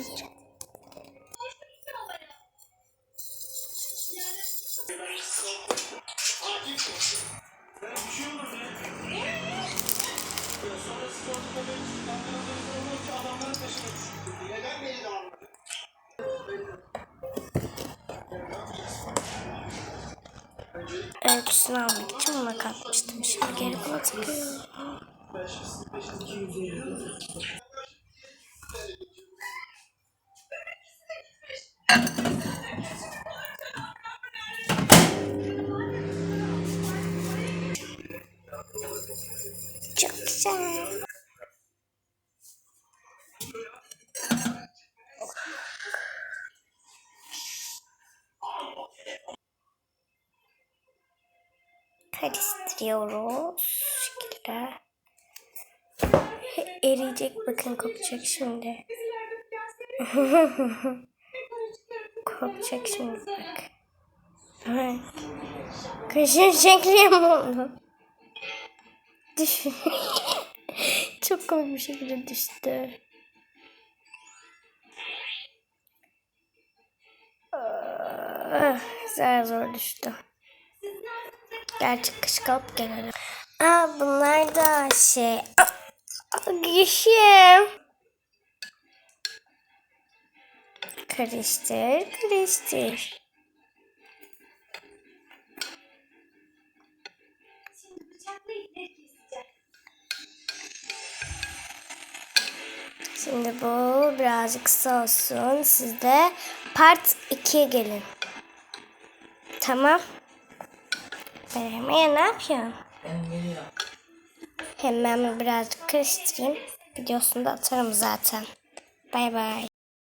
Bir. Ölçüsünü almak için buna katmıştım. Şimdi geri buna takıyorum. Çok güzel. Karıştırıyoruz. Şekilde. Eriyecek bakın kopacak şimdi. kopacak şimdi bak. Ay. Kaşın şekli mi oldu? Düşün. Çok komik bir şekilde düştü. Ah, Zar zor düştü. Gerçek kış kalıp gelelim. Aa bunlar da şey. Ah, Karıştır, karıştır. Şimdi bu birazcık kısa olsun. Siz de part 2'ye gelin. Tamam. Ben hemen ne yapıyorum? Ben geliyorum. Hemen birazcık karıştırayım. Videosunu da atarım zaten. Bay bay.